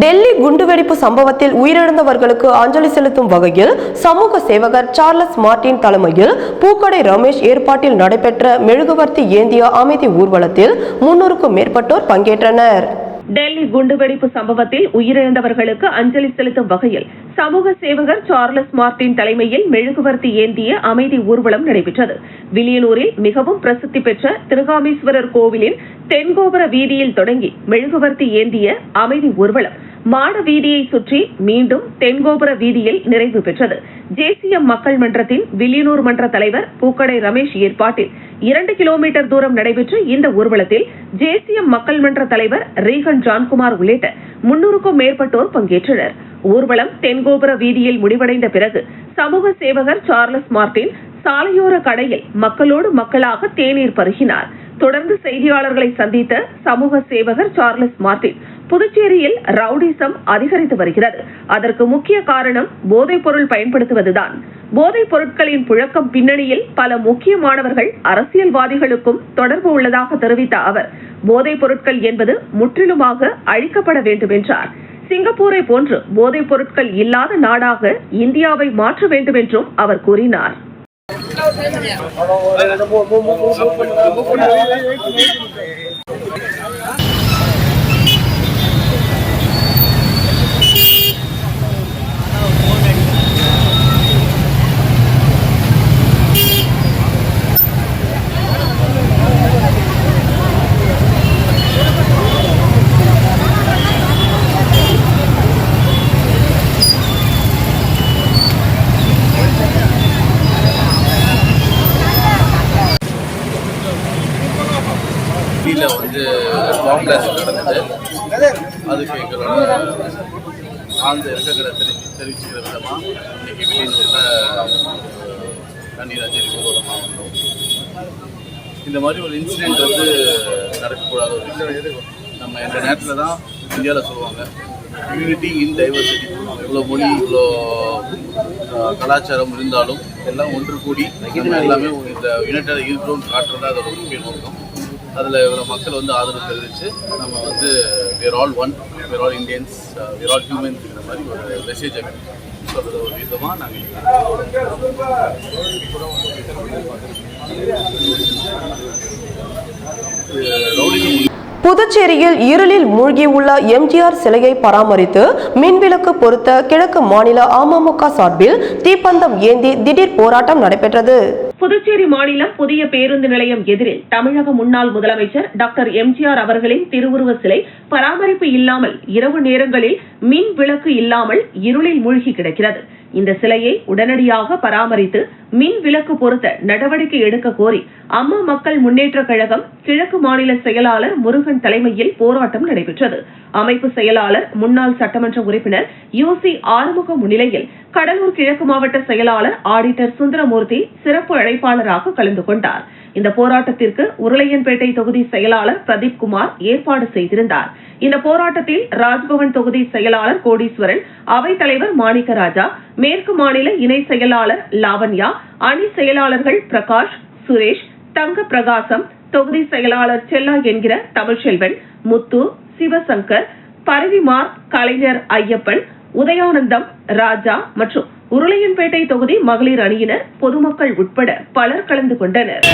டெல்லி குண்டுவெடிப்பு சம்பவத்தில் உயிரிழந்தவர்களுக்கு அஞ்சலி செலுத்தும் வகையில் சமூக சேவகர் சார்லஸ் மார்டின் தலைமையில் பூக்கடை ரமேஷ் ஏற்பாட்டில் நடைபெற்ற மெழுகுவர்த்தி ஏந்திய அமைதி ஊர்வலத்தில் முன்னூறுக்கும் மேற்பட்டோர் பங்கேற்றனர். டெல்லி குண்டுவெடிப்பு சம்பவத்தில் உயிரிழந்தவர்களுக்கு அஞ்சலி செலுத்தும் வகையில் சமூக சேவகர் சார்லஸ் மார்டின் தலைமையில் மெழுகுவர்த்தி ஏந்திய அமைதி ஊர்வலம் நடைபெற்றது. வில்லியனூரில் மிகவும் பிரசித்தி பெற்ற திருகாமீஸ்வரர் கோவிலின் தென்கோபுர வீதியில் தொடங்கி மெழுகுவர்த்தி ஏந்திய அமைதி ஊர்வலம் மாட வீதியை சுற்றி மீண்டும் தென்கோபுர வீதியில் நிறைவு பெற்றது. ஜேசிய மக்கள் மன்றத்தின் வில்லியனூர் மன்ற தலைவர் பூக்கடை ரமேஷ் ஏற்பாட்டில் இரண்டு கிலோமீட்டர் தூரம் நடைபெற்ற இந்த ஊர்வலத்தில் ஜேசிய மக்கள் மன்ற தலைவர் ரீகன் ஜான்குமார் உள்ளிட்ட முன்னூறுக்கும் மேற்பட்டோர் பங்கேற்றனர். ஊர்வலம் தென்கோபுர வீதியில் முடிவடைந்த பிறகு சமூக சேவகர் சார்லஸ் மார்டின் சாலையோர கடையில் மக்களோடு மக்களாக தேநீர் பருகினார். தொடர்ந்து செய்தியாளர்களை சந்தித்த சமூக சேவகர் சார்லஸ் மார்டின் புதுச்சேரியில் ரவுடிசம் அதிகரித்து வருகிறது. அதற்கு முக்கிய காரணம் போதைப் பொருள் பயன்படுத்துவதுதான். போதைப் பொருட்களின் புழக்கம் பின்னணியில் பல முக்கியமானவர்கள் அரசியல்வாதிகளுக்கும் தொடர்பு உள்ளதாக தெரிவித்த அவர் போதைப் பொருட்கள் என்பது முற்றிலுமாக அழிக்கப்பட வேண்டும் என்றார் சிங்கப்பூரை போன்று போதைப் பொருட்கள் இல்லாத நாடாக இந்தியாவை மாற்ற வேண்டும் என்றும் அவர் கூறினார். மாவட்டம் இந்த மாதிரி ஒரு இன்சிடெண்ட் வந்து நடக்கக்கூடாத. ஒரு நம்ம எந்த நேரத்தில் தான் இந்தியாவில் சொல்லுவாங்க யூனிட்டி இன் டைவர்சிட்டி இவ்வளோ மொழி இவ்வளோ கலாச்சாரம் இருந்தாலும் எல்லாம் ஒன்று கூடி எல்லாமே இந்த யுனைடட் இருக்கிறோம்னு காட்டுறது அதோட முக்கிய நோக்கம். அதில் இவ்வளோ மக்கள் வந்து ஆதரவு தெரிவித்து நம்ம வந்து we're all one we're all Indians we're all ஹியூமன்ஸ்ங்கிற மாதிரி ஒரு மெசேஜை ஒரு விதமாக நாங்கள் புதுச்சேரியில் இருளில் மூழ்கியுள்ள எம்ஜிஆர் சிலையை பராமரித்து மின்விளக்கு பொருத்த கிழக்கு மாநில அமமுக சார்பில் தீப்பந்தம் ஏந்தி திடீர் போராட்டம் நடைபெற்றது. புதுச்சேரி மாநிலம் புதிய பேருந்து நிலையம் எதிரில் தமிழக முன்னாள் முதலமைச்சர் டாக்டர் எம்ஜிஆர் அவர்களின் திருவுருவ சிலை பராமரிப்பு இல்லாமல் இரவு நேரங்களில் மின் விளக்கு இல்லாமல் இருளில் மூழ்கி கிடக்கிறது. இந்த சிலையை உடனடியாக பராமரித்து மின் விளக்கு பொருத்த நடவடிக்கை எடுக்க கோரி அம்மா மக்கள் முன்னேற்ற கழகம் கிழக்கு மாநில செயலாளர் முருகன் தலைமையில் போராட்டம் நடைபெற்றது. அமைப்பு செயலாளர் முன்னாள் சட்டமன்ற உறுப்பினர் யூசி ஆறுமுகம் முன்னிலையில் கடலூர் கிழக்கு மாவட்ட செயலாளர் ஆடிட்டர் சுந்தரமூர்த்தி சிறப்பு அழைப்பாளராக கலந்து கொண்டார். இந்த போராட்டத்திற்கு உருளையன்பேட்டை தொகுதி செயலாளர் பிரதீப் குமார் ஏற்பாடு செய்திருந்தார். இந்த போராட்டத்தில் ராஜ்பவன் தொகுதி செயலாளர் கோடீஸ்வரன் அவைத் தலைவர் மாணிக்கராஜா மேற்கு மாநில இணை செயலாளர் லாவண்யா அணி செயலாளர்கள் பிரகாஷ் சுரேஷ் தங்க பிரகாசம் தொகுதி செயலாளர் செல்லா என்கிற தமிழ்ச்செல்வன் முத்து சிவசங்கர் பரவிமார் கலைஞர் ஐயப்பன் உதயானந்தம் ராஜா மற்றும் உருளையன்பேட்டை தொகுதி மகளிர் அணியினர் பொதுமக்கள் உட்பட பலர் கலந்து கொண்டனர்.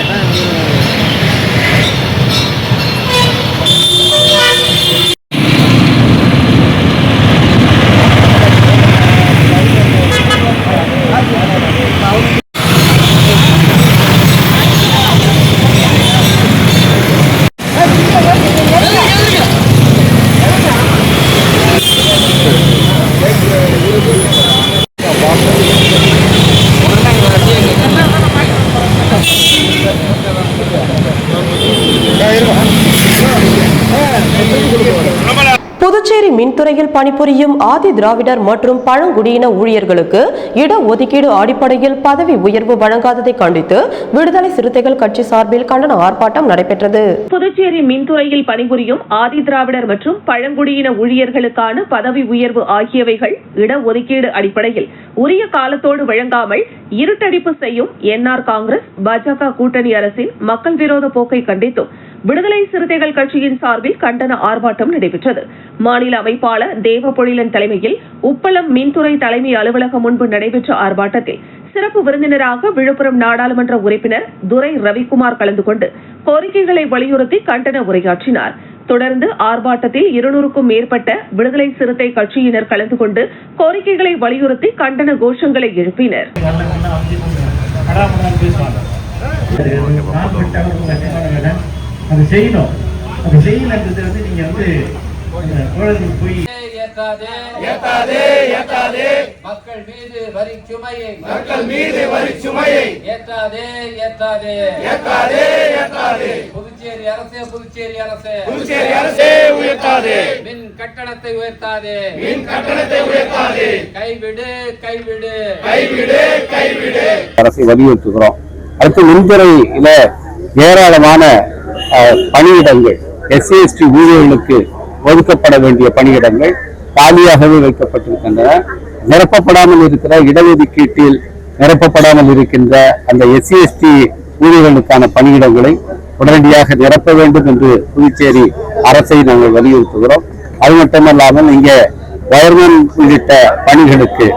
மின்துறையில் பணிபுரியும் ஆதி திராவிடர் மற்றும் பழங்குடியின ஊழியர்களுக்கு இடஒதுக்கீடு அடிப்படையில் பதவி உயர்வு வழங்காததை கண்டித்து விடுதலை சிறுத்தைகள் கட்சி சார்பில் கண்டன ஆர்ப்பாட்டம் நடைபெற்றது. புதுச்சேரி மின்துறையில் பணிபுரியும் ஆதி திராவிடர் மற்றும் பழங்குடியின ஊழியர்களுக்கான பதவி உயர்வு ஆகியவைகள் இடஒதுக்கீடு அடிப்படையில் உரிய காலத்தோடு வழங்காமல் இருட்டடிப்பு செய்யும் என்ஆர் காங்கிரஸ் பாஜக கூட்டணி அரசின் மக்கள் விரோத போக்கை கண்டித்தும் விடுதலை சிறுத்தைகள் கட்சியின் சார்பில் கண்டன ஆர்ப்பாட்டம் நடைபெற்றது. மாநில அமைப்பாளர் தேவபொழிலன் தலைமையில் உப்பளம் மின்துறை தலைமை அலுவலகம் முன்பு நடைபெற்ற ஆர்ப்பாட்டத்தில் சிறப்பு விருந்தினராக விழுப்புரம் நாடாளுமன்ற உறுப்பினர் துரை ரவிக்குமார் கலந்து கொண்டு கோரிக்கைகளை வலியுறுத்தி கண்டன உரையாற்றினார். தொடர்ந்து ஆர்ப்பாட்டத்தில் இருநூறுக்கும் மேற்பட்ட விடுதலை சிறுத்தை கட்சியினர் கலந்து கொண்டு கோரிக்கைகளை வலியுறுத்தி கண்டன கோஷங்களை எழுப்பினர். பேசுவாங்க அது செய்யணும். அது செய்யலன்றது வந்து நீங்க வந்து குழந்தைக்கு போய் மக்கள் மீது வரி சுமையை. மக்கள் மீது வரி புதுச்சேரி அரசே புதுச்சேரி அரசே. புதுச்சேரி அரசே உயர்த்தாதே. மின் கட்டணத்தை உயர்த்தாதே. மின் கட்டணத்தை உயர்த்தாதே. கைவிடு கைவிடு. கைவிடு கைவிடு. அரசை வலியுறுத்துகிறோம். அடுத்து மின்துறையில ஏராளமான பணியிடங்கள் எஸ்சி எஸ்டி ஊழியர்களுக்கு ஒதுக்கப்பட வேண்டிய பணியிடங்கள் காலியாகவே வைக்கப்பட்டிருக்கின்றன. நிரப்பப்படாமல் இருக்கிற இடஒதுக்கீட்டில் நிரப்பப்படாமல் இருக்கின்ற அந்த எஸ்சி எஸ்டி ஊழியர்களுக்கான பணியிடங்களை உடனடியாக நிரப்ப வேண்டும் என்று புதுச்சேரி அரசை நாங்கள் வலியுறுத்துகிறோம். அது மட்டுமல்லாமல் இங்கே வயர்மேன் உள்ளிட்ட பணிகளுக்கு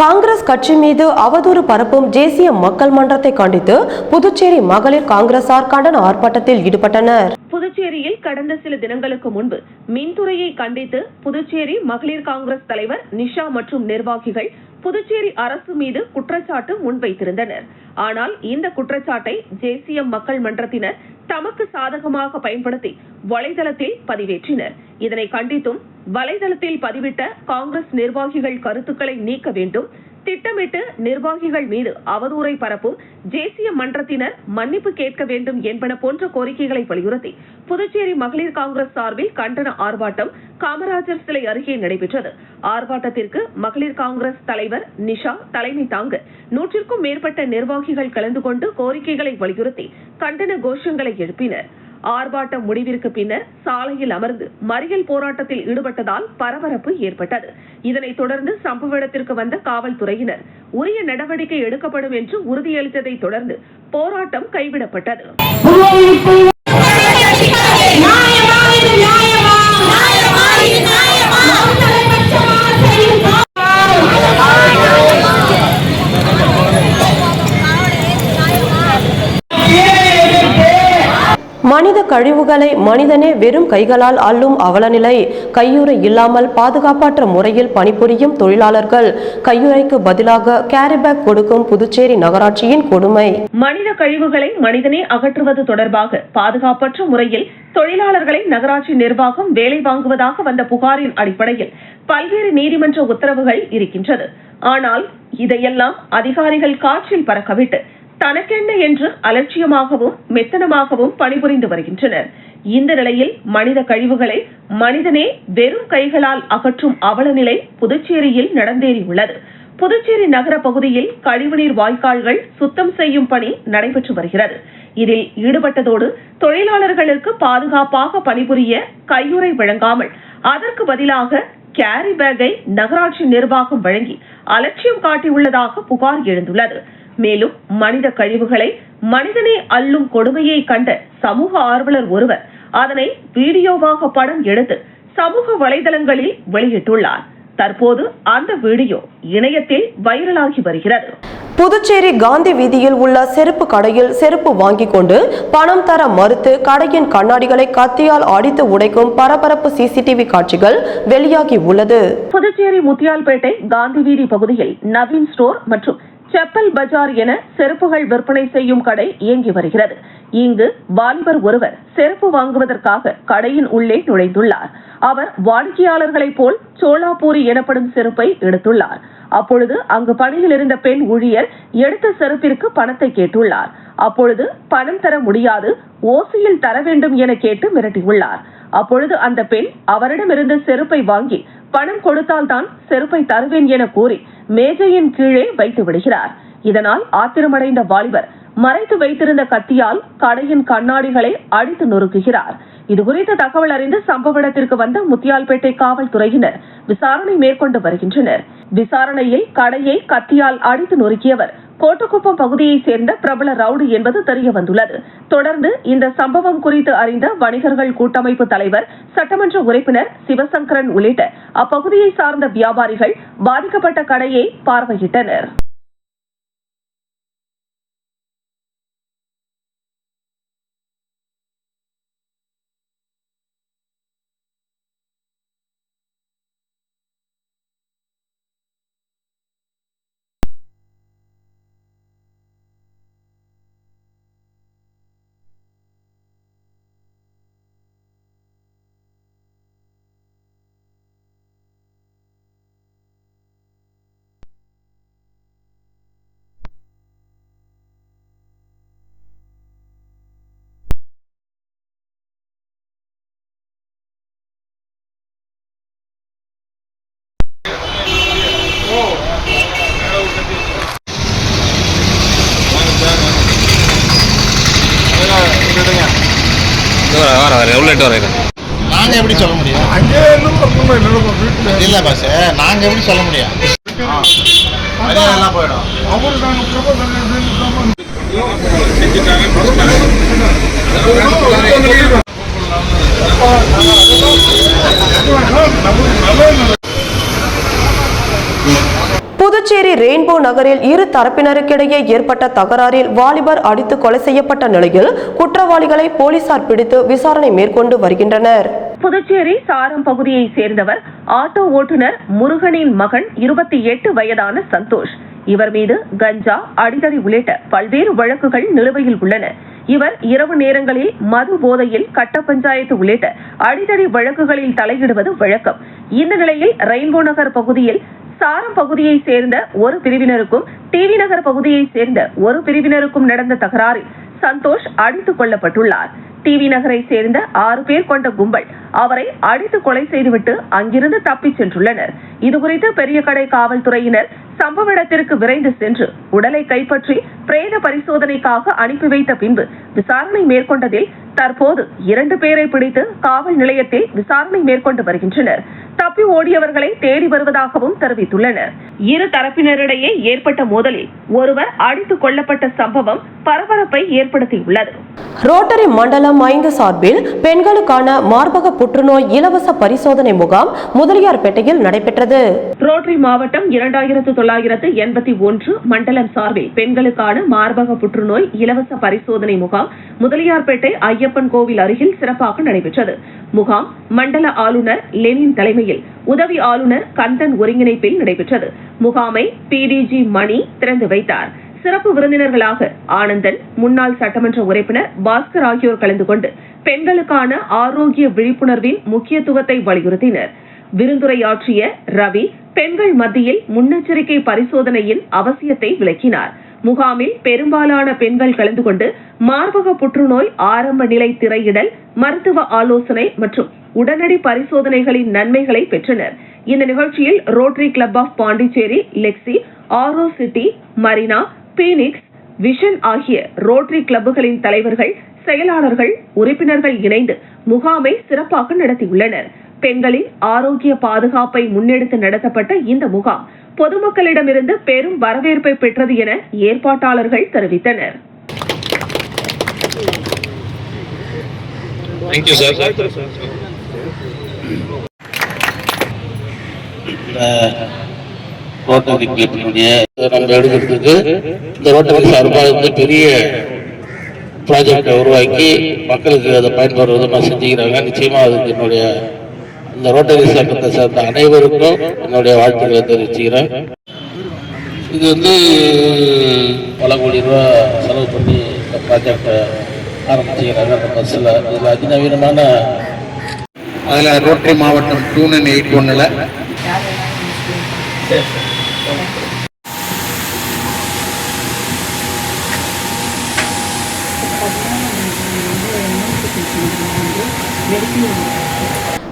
காங்கிரஸ் கட்சி மீது அவதூறு பரப்பும் தேசிய மக்கள் மன்றத்தை கண்டித்து புதுச்சேரி மகளிர் காங்கிரசார் கண்டன ஆர்ப்பாட்டத்தில் ஈடுபட்டனர். புதுச்சேரியில் கடந்த சில தினங்களுக்கு முன்பு மின்துறையை கண்டித்து புதுச்சேரி மகளிர் காங்கிரஸ் தலைவர் நிஷா மற்றும் நிர்வாகிகள் புதுச்சேரி அரசு மீது குற்றச்சாட்டு முன்வைத்திருந்தனர். ஆனால் இந்த குற்றச்சாட்டை தேசிய மக்கள் மன்றத்தினர் தமக்கு சாதகமாக பயன்படுத்தி வலைதளத்தில் பதிவேற்றினர். இதனை கண்டித்தும் வலைதளத்தில் பதிவிட்ட காங்கிரஸ் நிர்வாகிகள் கருத்துக்களை நீக்க வேண்டும். திட்டமிட்டு நிர்வாகிகள் மீது அவதூறை பரப்பும் தேசிய மன்றத்தினர் மன்னிப்பு கேட்க வேண்டும் என்பன போன்ற கோரிக்கைகளை வலியுறுத்தி புதுச்சேரி மகளிர் காங்கிரஸ் சார்பில் கண்டன ஆர்ப்பாட்டம் காமராஜர் சிலை அருகே நடைபெற்றது. ஆர்ப்பாட்டத்திற்கு மகளிர் காங்கிரஸ் தலைவர் நிஷா தலைமை தாங்க நூற்றிற்கும் மேற்பட்ட நிர்வாகிகள் கலந்து கொண்டு கோரிக்கைகளை வலியுறுத்தி கண்டன கோஷங்களை எழுப்பினர். ஆர்ப்பாட்டம் முடிவிற்கு பின்னர் சாலையில் அமர்ந்து மறியல் போராட்டத்தில் ஈடுபட்டதால் பரபரப்பு ஏற்பட்டது. இதனைத் தொடர்ந்து சம்பவ இடத்திற்கு வந்த காவல்துறையினர் உரிய நடவடிக்கை எடுக்கப்படும் என்று உறுதியளித்ததைத் தொடர்ந்து போராட்டம் கைவிடப்பட்டது. மனித கழிவுகளை மனிதனே வெறும் கைகளால் அள்ளும் அவலநிலை. கையுறை இல்லாமல் பாதுகாப்பற்ற முறையில் பணிபுரியும் தொழிலாளர்கள் கையுறைக்கு பதிலாக கேரிபேக் கொடுக்கும் புதுச்சேரி நகராட்சியின் கொடுமை. மனித கழிவுகளை மனிதனே அகற்றுவது தொடர்பாக பாதுகாப்பற்ற முறையில் தொழிலாளர்களை நகராட்சி நிர்வாகம் வேலை வாங்குவதாக வந்த புகாரின் அடிப்படையில் பல்வேறு நீதிமன்ற உத்தரவுகள் இருக்கின்றது. ஆனால் இதையெல்லாம் அதிகாரிகள் காற்றில் பறக்கவிட்டு தனக்கென்ன என்று அலட்சியமாகவும் மெத்தனமாகவும் பணிபுரிந்து வருகின்றனர். இந்த நிலையில் மனித கழிவுகளை மனிதனே வெறும் கைகளால் அகற்றும் அவலநிலை புதுச்சேரியில் நடந்தேறியுள்ளது. புதுச்சேரி நகர பகுதியில் கழிவுநீர் வாய்க்கால்கள் சுத்தம் செய்யும் பணி நடைபெற்று வருகிறது. இதில் ஈடுபட்டதோடு தொழிலாளர்களுக்கு பாதுகாப்பாக பணிபுரிய கையுறை வழங்காமல் அதற்கு பதிலாக கேரி பேக்கை நகராட்சி நிர்வாகம் வழங்கி அலட்சியம் காட்டியுள்ளதாக புகார் எழுந்துள்ளது. மேலும் மனித கழிவுகளை மனிதனே அள்ளும் கொடுமையை கண்ட சமூக ஆர்வலர் ஒருவர் அதனை வீடியோவாக படம் எடுத்து சமூக வலைதளங்களில் வெளியிட்டுள்ளார். தற்போது அந்த வீடியோ இணையத்தில் வைரலாகி வருகிறது. புதுச்சேரி காந்தி வீதியில் உள்ள செருப்பு கடையில் செருப்பு வாங்கிக் கொண்டு பணம் தர மறுத்து கடையின் கண்ணாடிகளை கத்தியால் அடித்து உடைக்கும் பரபரப்பு சிசிடிவி காட்சிகள் வெளியாகி உள்ளது. புதுச்சேரி முத்தியால்பேட்டை காந்தி வீதி பகுதியில் நவீன் ஸ்டோர் மற்றும் செப்பல் பஜார் என செருப்புகள் விற்பனை செய்யும் கடை இயங்கி வருகிறது. இங்கு வாலிபர் ஒருவர் செருப்பு வாங்குவதற்காக கடையின் உள்ளே நுழைந்துள்ளார். அவர் வாடிக்கையாளர்களைப் போல் சோலாபூரி எனப்படும் செருப்பை எடுத்துள்ளார். அப்பொழுது அங்கு பணியில் இருந்த பெண் ஊழியர் எடுத்த செருப்பிற்கு பணத்தை கேட்டுள்ளார். அப்பொழுது பணம் தர முடியாது ஓசியில் தர வேண்டும் என கேட்டு மிரட்டியுள்ளார். அப்பொழுது அந்த பெண் அவரிடமிருந்து செருப்பை வாங்கி பணம் கொடுத்தால்தான் செருப்பை தருவேன் என கூறி மேஜையின் கீழே வைத்து விடுகிறார். இதனால் ஆத்திரமடைந்த வாலிபர் மறைத்து வைத்திருந்த கத்தியால் கடையின் கண்ணாடிகளை அடித்து நொறுக்குகிறார். இதுகுறித்து தகவல் அறிந்து சம்பவ இடத்திற்கு வந்த முத்தியால்பேட்டை காவல்துறையினர் விசாரணை மேற்கொண்டு வருகின்றனர். விசாரணையில் கடையை கத்தியால் அடித்து நொறுக்கியவர் கோட்டக்குப்பம் பகுதியைச் சேர்ந்த பிரபல ரவுடி என்பது தெரிய வந்துள்ளது தொடர்ந்து இந்த சம்பவம் குறித்து அறிந்த வணிகர்கள் கூட்டமைப்பு தலைவர் சட்டமன்ற உறுப்பினர் சிவசங்கரன் உள்ளிட்ட அப்பகுதியை சார்ந்த வியாபாரிகள் பாதிக்கப்பட்ட கடையை பார்வையிட்டனர். நாங்க எப்படி சொல்ல முடியும்? இல்ல பாஸ் நாங்க எப்படி சொல்ல முடியும்? எல்லாம் போயிடும். புதுச்சேரி ரெயின்போ நகரில் இரு தரப்பினருக்கிடையே ஏற்பட்ட தகராறில் வாலிபர் அடித்து கொலை செய்யப்பட்ட நிலையில் குற்றவாளிகளை போலீசார் பிடித்து விசாரணை மேற்கொண்டு வருகின்றனர். புதுச்சேரி சாரம் பகுதியைச் சேர்ந்தவர் ஆட்டோ ஓட்டுநர் முருகனின் மகன் இருபத்தி எட்டு வயதான சந்தோஷ். இவர் மீது கஞ்சா அடிதடி உள்ளிட்ட பல்வேறு வழக்குகள் நிலுவையில் உள்ளன. இவர் இரவு நேரங்களில் மது போதையில் கட்ட பஞ்சாயத்து உள்ளிட்ட அடிதடி வழக்குகளில் தலையிடுவது வழக்கம். இந்த நிலையில் ரெயின்போ நகர் பகுதியில் சாரம் பகுதியை சேர்ந்த ஒரு பிரிவினருக்கும் டிவி நகர் பகுதியை சேர்ந்த ஒரு பிரிவினருக்கும் நடந்த தகராறில் சந்தோஷ் அடித்துக் கொல்லப்பட்டுள்ளார். டிவி நகரை சேர்ந்த ஆறு பேர் கொண்ட கும்பல் அவரை அடித்து கொலை செய்துவிட்டு அங்கிருந்து தப்பிச் சென்றுள்ளனர். இதுகுறித்து பெரிய கடை காவல்துறையினர் சம்பவ இடத்திற்கு விரைந்து சென்று உடலை கைப்பற்றி பிரேத பரிசோதனைக்காக அனுப்பி வைத்த பின்பு விசாரணை மேற்கொண்டதில் தற்போது இரண்டு பேரை பிடித்து காவல் நிலையத்தில் விசாரணை மேற்கொண்டு வருகின்றனர். தப்பி ஓடியவர்களை தேடி வருவதாகவும் தெரிவித்துள்ளனர். இரு தரப்பினரிடையே ஏற்பட்ட மோதலில் ஒருவர் அடித்துக் கொல்லப்பட்ட சம்பவம் பரபரப்பை ஏற்படுத்தியுள்ளது. ரோட்டரி மண்டலம் ஐந்து சார்பில் பெண்களுக்கான மார்பக புற்றுநோய் இலவச பரிசோதனை முகாம் முதலியார்பேட்டையில் நடைபெற்றது. ரோட்டரி மாவட்டம் இரண்டாயிரத்து தொள்ளாயிரத்து எண்பத்தி ஒன்று மண்டலம் சார்பில் பெண்களுக்கான மார்பக புற்றுநோய் இலவச பரிசோதனை முகாம் முதலியார்பேட்டை ஐயப்பன் கோவில் அருகில் சிறப்பாக நடைபெற்றது. முகாம் மண்டல ஆளுநர் லெனின் தலைமையில் உதவி ஆளுநர் கந்தன் ஒருங்கிணைப்பில் நடைபெற்றது. முகாமை பிடிஜி மணி திறந்து வைத்தார். சிறப்பு விருந்தினர்களாக ஆனந்தன் முன்னாள் சட்டமன்ற உறுப்பினர் பாஸ்கர் ஆகியோர் கலந்து கொண்டு பெண்களுக்கான ஆரோக்கிய விழிப்புணர்வின் முக்கியத்துவத்தை வலியுறுத்தினர். விருந்துரையாற்றிய ரவி பெண்கள் மத்தியில் முன்னெச்சரிக்கை பரிசோதனையின் அவசியத்தை விளக்கினார். முகாமில் பெரும்பாலான பெண்கள் கலந்து கொண்டு மார்பக புற்றுநோய் ஆரம்ப நிலை திரையிடல் மருத்துவ ஆலோசனை மற்றும் உடனடி பரிசோதனைகளின் நன்மைகளை பெற்றனர். இந்த நிகழ்ச்சியில் Rotary Club of Pondicherry Lexi Auro City Marina Phoenix Vision ஆகிய ரோட்டரி கிளப்புகளின் தலைவர்கள் செயலாளர்கள் உறுப்பினர்கள் இணைந்து முகாமை சிறப்பாக நடத்தியுள்ளனர். பெண்களின் ஆரோக்கிய பாதுகாப்பை முன்னெடுத்து நடத்தப்பட்ட இந்த முகாம் பொதுமக்களிடமிருந்து பெரும் வரவேற்பை பெற்றது என ஏற்பாட்டாளர்கள் தெரிவித்தனர். நம்ம எடுக்கிறதுக்கு இந்த சார்பாக வந்து பெரிய ப்ராஜெக்டை உருவாக்கி மக்களுக்கு அதை பயன்படுற விதமாக செஞ்சுக்கிறாங்க நிச்சயமாக அதுக்கு என்னுடைய இந்த ரோட்டரி சங்கத்தை சேர்ந்த அனைவருக்கும் என்னுடைய வாழ்த்துக்களை தெரிவிச்சுக்கிறேன். இது வந்து பல கோடி ரூபா செலவு பண்ணி இந்த ப்ராஜெக்டை ஆரம்பிச்சுக்கிறாங்க. அந்த பஸ்ஸில் இதில் அதிநவீனமான அதில் ரோட்டரி மாவட்டம் டூ நைன் எயிட் ஒன்றில்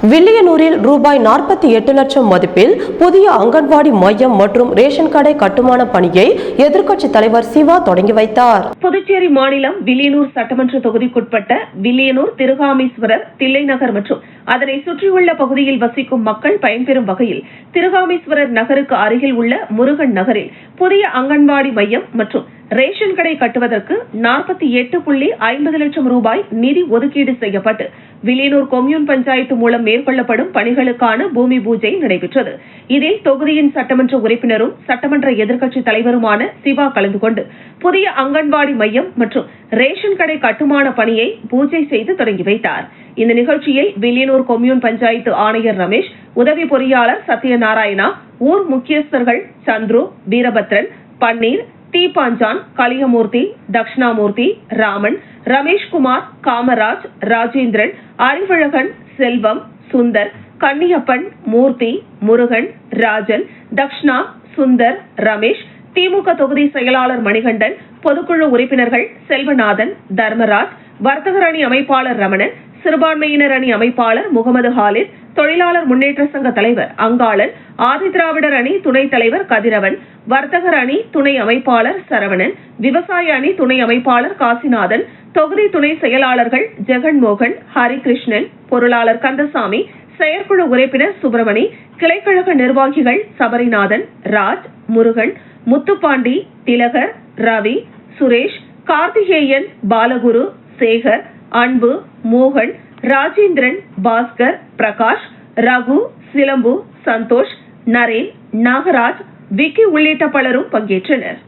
வில்லியனூரில் ரூபாய் நாற்பத்தி எட்டு லட்சம் மதிப்பில் புதிய அங்கன்வாடி மையம் மற்றும் ரேஷன் கடை கட்டுமான பணியை எதிர்க்கட்சி தலைவர் சிவா தொடங்கி வைத்தார். புதுச்சேரி மாநிலம் வில்லியனூர் சட்டமன்ற தொகுதிக்குட்பட்ட வில்லியனூர் திருகாமீஸ்வரர் தில்லைநகர் மற்றும் அதனை சுற்றியுள்ள பகுதியில் வசிக்கும் மக்கள் பயன்பெறும் வகையில் திருகாமேஸ்வரர் நகருக்கு அருகில் உள்ள முருகன் நகரில் புதிய அங்கன்வாடி மையம் மற்றும் ரேஷன் கடை கட்டுவதற்கு நாற்பத்தி எட்டு புள்ளி ஐம்பது லட்சம் ரூபாய் நிதி ஒதுக்கீடு செய்யப்பட்டு வில்லியனூர் கொம்யூன் பஞ்சாயத்து மூலம் மேற்கொள்ளப்படும் பணிகளுக்கான பூமி பூஜை நடைபெற்றது. இதில் தொகுதியின் சட்டமன்ற உறுப்பினரும் சட்டமன்ற எதிர்க்கட்சித் தலைவருமான சிவா கலந்து கொண்டு புதிய அங்கன்வாடி மையம் மற்றும் ரேஷன் கடை கட்டுமான பணியை பூஜை செய்து தொடங்கி வைத்தாா் இந்த நிகழ்ச்சியில் வில்லியனூர் கொம்யூன் பஞ்சாயத்து ஆணையர் ரமேஷ் உதவி பொறியாளர் சத்யநாராயணா ஊர் முக்கியஸ்தர்கள் சந்துரு வீரபத்ரன் பன்னீர் தீபாஞ்சான் கலியமூர்த்தி தக்ஷணாமூர்த்தி ராமன் ரமேஷ்குமார் காமராஜ் ராஜேந்திரன் அறிவழகன் செல்வம் சுந்தர் கன்னியப்பன் மூர்த்தி முருகன் ராஜன் தக்ஷணா சுந்தர் ரமேஷ் திமுக தொகுதி செயலாளர் மணிகண்டன் பொதுக்குழு உறுப்பினர்கள் செல்வநாதன் தர்மராஜ் வர்த்தகரணி அமைப்பாளர் ரமணன் சிறுபான்மையினர் அணி அமைப்பாளர் முகமது ஹாலித் தொழிலாளர் முன்னேற்ற சங்க தலைவர் அங்காளன் ஆதிதிராவிடர் அணி துணைத் தலைவர் கதிரவன் வர்த்தகர் அணி துணை அமைப்பாளர் சரவணன் விவசாய அணி துணை அமைப்பாளர் காசிநாதன் தொகுதி துணை செயலாளர்கள் ஜெகன்மோகன் ஹரிகிருஷ்ணன் பொருளாளர் கந்தசாமி செயற்குழு உறுப்பினர் சுப்பிரமணி கிளைக்கழக நிர்வாகிகள் சபரிநாதன் ராஜ் முருகன் முத்துப்பாண்டி திலகர் ரவி சுரேஷ் கார்த்திகேயன் பாலகுரு சேகர் அன்பு மோகன் ராஜேந்திரன் பாஸ்கர் பிரகாஷ் ரகு சிலம்பு சந்தோஷ் நரேன் நாகராஜ் விக்கி உள்ளிட்ட பலரும் பங்கேற்றனர்.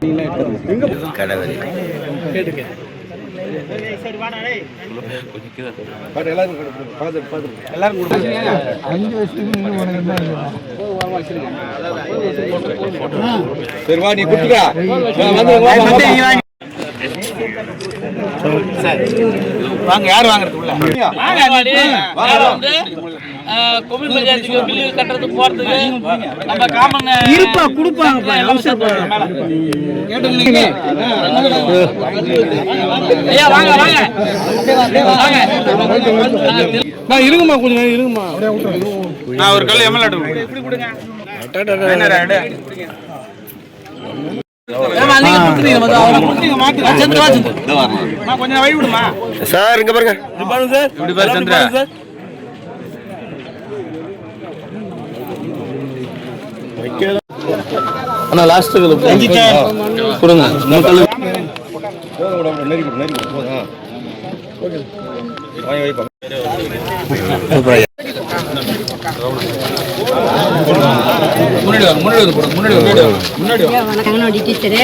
கோவில் பஞ்சாயத்துக்கு பில்லு கட்டுறதுக்கு போறதுக்கு நம்ம காமன் இருப்பா கொடுப்பாங்க ஐயா வாங்க வாங்க. வாங்க. இருங்கம்மா கொஞ்சம் நேரம் இருங்கம்மா. நான் ஒரு கல் எம்எல்ஏ ஏம்மா, கொஞ்சம் வழி விடுமா? சார் இங்க பாருங்க. சார். இப்படி பாரு சந்திரா. சார். அண்ணா லாஸ்ட் கொடுங்க. முன்னாடி முன்னாடி முன்னாடி முன்னாடி